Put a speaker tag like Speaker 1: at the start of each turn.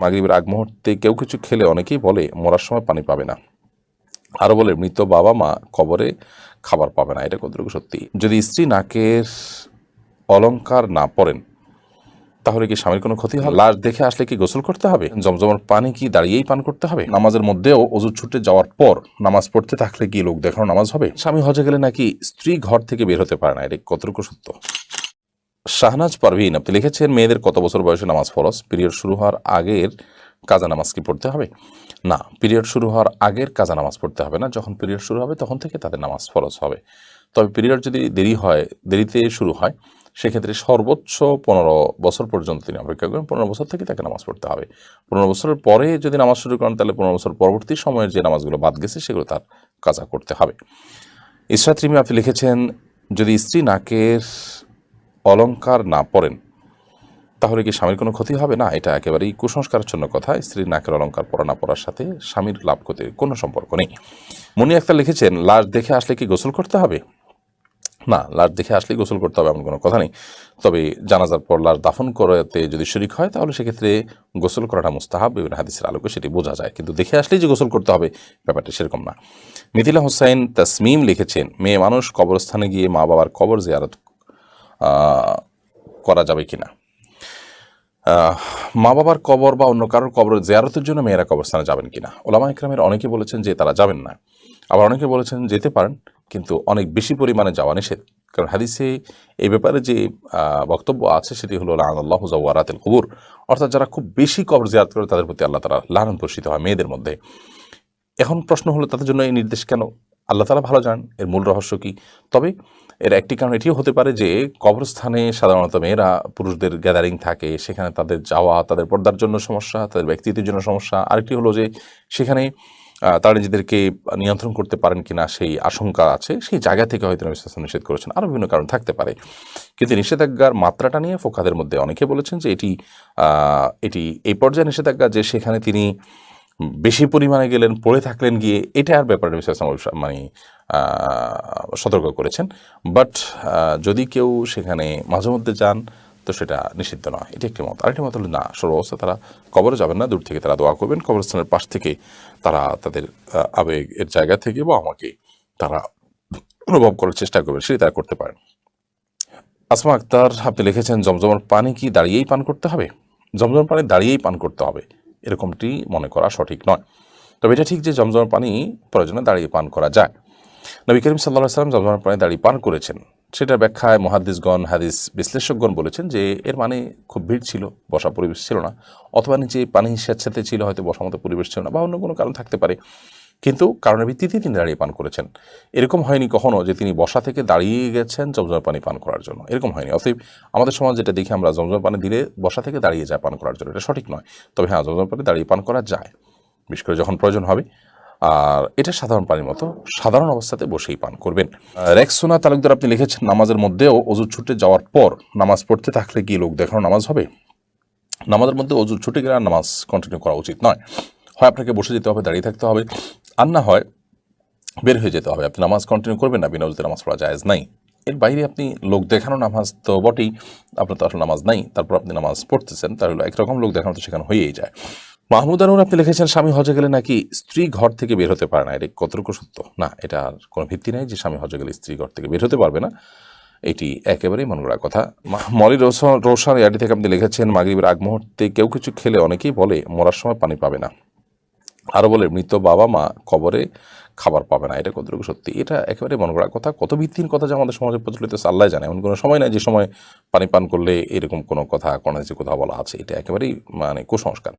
Speaker 1: মাগরিবের আগ মুহূর্তে কেউ কিছু খেলে অনেকেই বলে, মরার সময় পানি পাবে না। আরও বলে, মৃত বাবা মা কবরে খাবার পাবে না। এটা কতটুকু সত্যি? যদি স্ত্রী নাকের অলঙ্কার না পরেন, তাহলে কি স্বামীর কোনো ক্ষতি হবে? লাশ দেখে আসলে কি গোসল করতে হবে? জমজমার পানি কি দাঁড়িয়েই পান করতে হবে? নামাজের মধ্যেও অজু ছুটে যাওয়ার পর নামাজ পড়তে থাকলে কি লোক দেখানো নামাজ হবে? স্বামী হজে গেলে নাকি স্ত্রী ঘর থেকে বের হতে পারে না? এটা কতটুকু সত্য? শাহনাজ পারভিন আপনি লিখেছেন, মেয়েদের কত বছর বয়সে নামাজ ফরজ? পিরিয়ড শুরু হওয়ার আগের কাজা নামাজ কি পড়তে হবে? না, পিরিয়ড শুরু হওয়ার আগের কাজা নামাজ পড়তে হবে না। যখন পিরিয়ড শুরু হবে, তখন থেকে তাদের নামাজ ফরজ হবে। তবে পিরিয়ড যদি দেরি হয়, দেরিতে শুরু হয়, সেক্ষেত্রে সর্বোচ্চ পনেরো বছর পর্যন্ত তিনি অপেক্ষা করেন পনেরো বছর থেকে তাকে নামাজ পড়তে হবে। পনেরো বছরের পরে যদি নামাজ শুরু করেন, তাহলে পনেরো বছর পরবর্তী সময়ের যে নামাজগুলো বাদ গেছে, সেগুলো তার কাজা করতে হবে। ইসরাত রিমি আপনি লিখেছেন, যদি স্ত্রী নাকের অলংকার না পরেন, তাহলে কি স্বামীর কোনো ক্ষতি হবে? না, এটা একেবারেই কুসংস্কারাচ্ছন্ন কথা। স্ত্রীর নাকের অলংকার পরা না পরার সাথে স্বামীর লাভ ক্ষতির কোনো সম্পর্ক নেই। মনি আক্তার লিখেছেন, লাশ দেখে আসলে কি গোসল করতে হবে? না, লাশ দেখে আসলেই গোসল করতে হবে এমন কোনো কথা নেই। তবে জানাজার পর লাশ দাফন করাতে যদি শরিক হয়, তাহলে সেক্ষেত্রে গোসল করাটা মুস্তাহাব। বিভিন্ন হাদিসের আলোকে সেটি বোঝা যায়। কিন্তু দেখে আসলেই যে গোসল করতে হবে, ব্যাপারটা সেরকম না। মিথিলা হোসাইন তাসমিম লিখেছেন, মেয়ে মানুষ কবরস্থানে গিয়ে মা বাবার কবর জিয়ারত করা যাবে কিনা। মা বাবার কবর বা অন্য কারোর কবর জেয়ারতের জন্য মেয়েরা কবরস্থানে যাবেন কিনা? ওলামা ইকরামের অনেকে বলেছেন যে তারা যাবেন না। আবার অনেকে বলেছেন যেতে পারেন, কিন্তু অনেক বেশি পরিমাণে যাওয়া নিষেধ। কারণ হাদিসে এই ব্যাপারে যে বক্তব্য আছে সেটি হলো আল্লাহ জাওয়ারাতেল কবুর। অর্থাৎ যারা খুব বেশি কবর জিয়ারত করে তাদের প্রতি আল্লাহ তারা লালন পোষিত হয় মেয়েদের মধ্যে। এখন প্রশ্ন হলো, তাদের জন্য এই নির্দেশ কেন? আল্লাহ তালা ভালো জানেন, এর মূল রহস্য কি? তবে এর একটি কারণ এটিও হতে পারে যে কবরস্থানে সাধারণত মেয়েরা, পুরুষদের গ্যাদারিং থাকে, সেখানে তাদের যাওয়া, তাদের পর্দার জন্য সমস্যা, তাদের ব্যক্তিত্বের জন্য সমস্যা। আরেকটি হলো যে সেখানে তারা নিজেদেরকে নিয়ন্ত্রণ করতে পারেন কিনা সেই আশঙ্কা আছে, সেই জায়গা থেকে হয়তো সাল্লাল্লাহু নিষেধ করেছেন। আরও বিভিন্ন কারণ থাকতে পারে। কিন্তু নিষেধাজ্ঞার মাত্রাটা নিয়ে ফোকাদের মধ্যে অনেকে বলেছেন যে এটি এটি এই পর্যায়ে নিষেধাজ্ঞা যে সেখানে তিনি বেশি পরিমাণে গেলেন, পড়ে থাকলেন গিয়ে, এটা আর ব্যাপারে সাল্লাল্লাহু মানে সতর্ক করেছেন। বাট যদি কেউ সেখানে মাঝে মধ্যে যান, তো সেটা নিষিদ্ধ নয়। এটি একটি মত। আরেকটি মত হলো, না সর্বাবস্থা তারা কবরে যাবেন না, দূর থেকে তারা দোয়া করবেন। কবরস্থানের পাশ থেকে তারা তাদের আবেগের জায়গা থেকে বা আমাকে তারা অনুভব করার চেষ্টা করবেন, সেটি তারা করতে পারেন। আসমা আক্তার, আপনি লিখেছেন, জমজমের পানি কি দাঁড়িয়েই পান করতে হবে? জমজমের পানি দাঁড়িয়েই পান করতে হবে। এরকমটি মনে করা সঠিক নয়। তবে এটা ঠিক যে জমজমের পানি প্রয়োজনে দাঁড়িয়ে পান করা যায়। নবী করিম সাল্লাহ সাল্লাম জমজমের পানি দাঁড়িয়ে পান করেছেন। সেটার ব্যাখ্যায় মহাদিসগণ হাদিস বিশ্লেষকগণ বলেছেন যে এর মানে খুব ভিড় ছিল, বসা পরিবেশ ছিল না। অথবা নিচে পানি স্বেচ্ছাতে ছিল, হয়তো বসার মতো পরিবেশ ছিল না বা অন্য কোনো কারণ থাকতে পারে। কিন্তু কারণের ভিত্তিতে তিনি দাঁড়িয়ে পান করেছেন। এরকম হয়নি কখনো যে তিনি বসা থেকে দাঁড়িয়ে গেছেন জমজমের পানি পান করার জন্য। এরকম হয়নি। অতএব আমাদের সমাজ যেটা দেখি আমরা জমজমের পানি দিলে বসা থেকে দাঁড়িয়ে যায় পান করার জন্য। এটা সঠিক নয়। তবে হ্যাঁ জমজমের পানি দাঁড়িয়ে পান করা যায়। বিশেষ করে যখন প্রয়োজন হবে। আর এটা সাধারণ পানির মতো সাধারণ অবস্থাতে বসেই পান করবেন। রেক্সোনা তালুকদার আপনি লিখেছেন, নামাজের মধ্যেও অজু ছুটে যাওয়ার পর নামাজ পড়তে থাকলে কি লোক দেখানো নামাজ হবে? নামাজের মধ্যে অজু ছুটে গেলে আর নামাজ কন্টিনিউ করা উচিত নয়। হয় আপনাকে বসে যেতে হবে, দাঁড়িয়ে থাকতে হবে। আর না হয় বের হয়ে যেতে হবে। আপনি নামাজ কন্টিনিউ করবেন না, বিনা অজুতে নামাজ পড়া জায়েজ নাই। এর বাইরে আপনি লোক দেখানো নামাজ তো বটেই, আপনার তো আসলে নামাজ নাই, তারপর আপনি নামাজ পড়তেছেন, তাহলে একরকম লোক দেখানো তো সেখানে হয়েই যায়। মাহমুদ আনুর আপনি লিখেছেন, স্বামী হজে গেলে নাকি স্ত্রী ঘর থেকে বের হতে পারে না? এটা কতটুকু সত্য? না, এটা আর কোনো ভিত্তি নেই যে স্বামী হজে গেলে স্ত্রী ঘর থেকে বের হতে পারবে না। এটি একেবারেই মন গড়া কথা। মলি রোশন রোশন ইয়াটি থেকে আপনি লিখেছেন, মাগরিবের আগ মুহূর্তে কেউ কিছু খেলে অনেকেই বলে, মরার সময় পানি পাবে না। আরও বলে, মৃত বাবা মা কবরে খাবার পাবে না। এটা কতটুকু সত্যি? এটা একেবারে মনে করার কথা, কত ভিত্তিহীন কথা যে আমাদের সমাজে প্রচলিত সাল্লাই জানে। এমন কোনো সময় নাই যে সময় পানি পান করলে এরকম কোনো কথা, কোনো যে কোথাও বলা আছে। এটা একেবারেই মানে কুসংস্কার।